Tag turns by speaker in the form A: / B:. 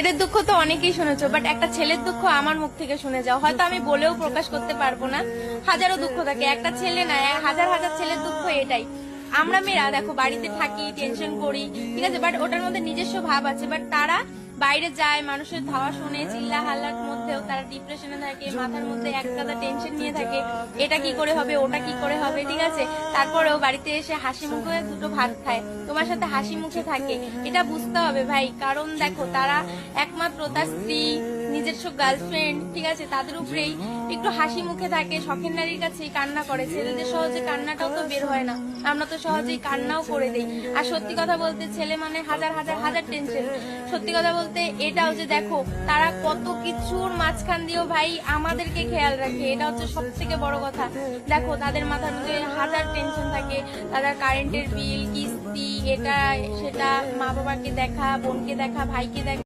A: এদের দুঃখ তো অনেকেই শুনেছো বাট একটা ছেলের দুঃখ আমার মুখ থেকে শুনে যাও। হয়তো আমি বলেও প্রকাশ করতে পারব না। হাজারো দুঃখ থাকে। একটা ছেলে না হাজার হাজার ছেলের দুঃখ এটাই। আমরা মেয়েরা, দেখো, বাড়িতে থাকি টেনশন করি, ঠিক আছে বাট ওটার মধ্যে নিজস্ব ভাব আছে বাট তারা বাইরে যায়, মানুষের ধাওয়া শুনে চিল্লা হাল্লার মধ্যেও তারা ডিপ্রেশনে থাকে, মাথার মধ্যে এক কাদা টেনশন নিয়ে থাকে, এটা কি করে হবে, ওটা কি করে হবে, ঠিক আছে? তারপরেও বাড়িতে এসে হাসি মুখে দুটো ভাত খায়, তোমার সাথে হাসি মুখে থাকে, এটা বুঝতে হবে ভাই, কারণ দেখো তারা একমাত্র তার স্ত্রী নিজস্ব গার্লফ্রেন্ড ঠিক আছে? তাদের উপরেই একটু হাসি মুখে থাকে। শখের নারীর কাছেই কান্না করে। ছেলেদের সহজে কান্নাটাও তো বের হয় না। আমরা তো সহজেই কান্নাও করে দেই। আর সত্যি কথা বলতে, ছেলে মানে হাজার হাজার হাজার টেনশন সত্যি কথা বলতে, এটাও যে দেখো, তারা কত কিছুর মাঝখান দিয়েও ভাই আমাদেরকে খেয়াল রাখে। এটা হচ্ছে সব থেকে বড় কথা। দেখো, তাদের মাথার মধ্যে হাজার টেনশন থাকে। তাদের কারেন্টের বিল কিস্তি, এটা, সেটা মা বাবাকে দেখা, বোনকে দেখা, ভাইকে দেখা।